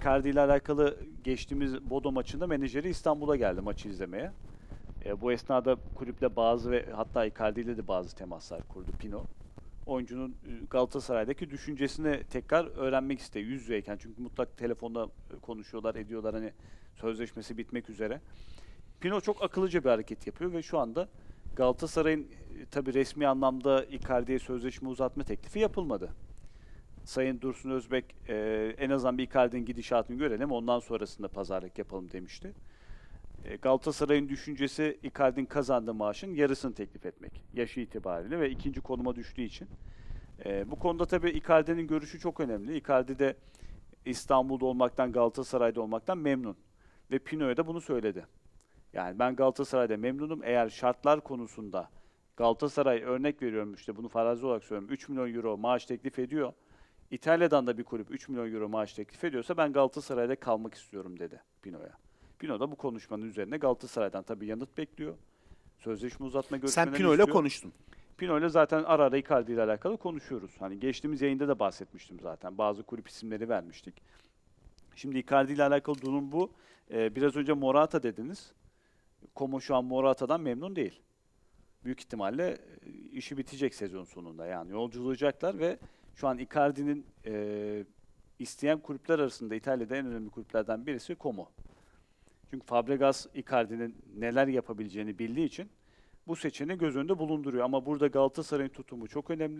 Icardi ile alakalı geçtiğimiz Bodo maçında menajeri İstanbul'a geldi maçı izlemeye. E, bu esnada kulüple bazı ve hatta Icardi ile de bazı temaslar kurdu Pino. Oyuncunun e, Galatasaray'daki düşüncesini tekrar öğrenmek isteği yüz yüzeyken çünkü mutlak telefonda e, konuşuyorlar ediyorlar hani sözleşmesi bitmek üzere. Pino çok akıllıca bir hareket yapıyor ve şu anda Galatasaray'ın e, tabi resmi anlamda Icardi'ye sözleşme uzatma teklifi yapılmadı. Sayın Dursun Özbek e, en azından bir Icardi'nin gidişatını görelim ondan sonrasında pazarlık yapalım demişti. E, Galatasaray'ın düşüncesi Icardi'nin kazandığı maaşın yarısını teklif etmek yaşı itibariyle ve ikinci konuma düştüğü için. E, bu konuda tabii Icardi'nin görüşü çok önemli. Icardi de İstanbul'da olmaktan, Galatasaray'da olmaktan memnun. Ve Pino'ya da bunu söyledi. Yani ben Galatasaray'da memnunum. Eğer şartlar konusunda Galatasaray örnek veriyorum işte bunu farazi olarak söylüyorum. 3 milyon euro maaş teklif ediyor. İtalya'dan da bir kulüp 3 milyon euro maaş teklif ediyorsa ben Galatasaray'da kalmak istiyorum dedi Pino'ya. Pino da bu konuşmanın üzerine Galatasaray'dan tabii yanıt bekliyor. Sözleşme uzatma Sen görüşmelerini Pino ile istiyor. konuştun. Pino ile zaten ara ara Icardi ile alakalı konuşuyoruz. Hani geçtiğimiz yayında da bahsetmiştim zaten. Bazı kulüp isimleri vermiştik. Şimdi Icardi ile alakalı durum bu. Ee, biraz önce Morata dediniz. Como şu an Morata'dan memnun değil. Büyük ihtimalle e, işi bitecek sezon sonunda. Yani yolculayacaklar ve şu an Icardi'nin e, isteyen kulüpler arasında İtalya'da en önemli kulüplerden birisi Como. Çünkü Fabregas Icardi'nin neler yapabileceğini bildiği için bu seçeneği göz önünde bulunduruyor. Ama burada Galatasaray'ın tutumu çok önemli.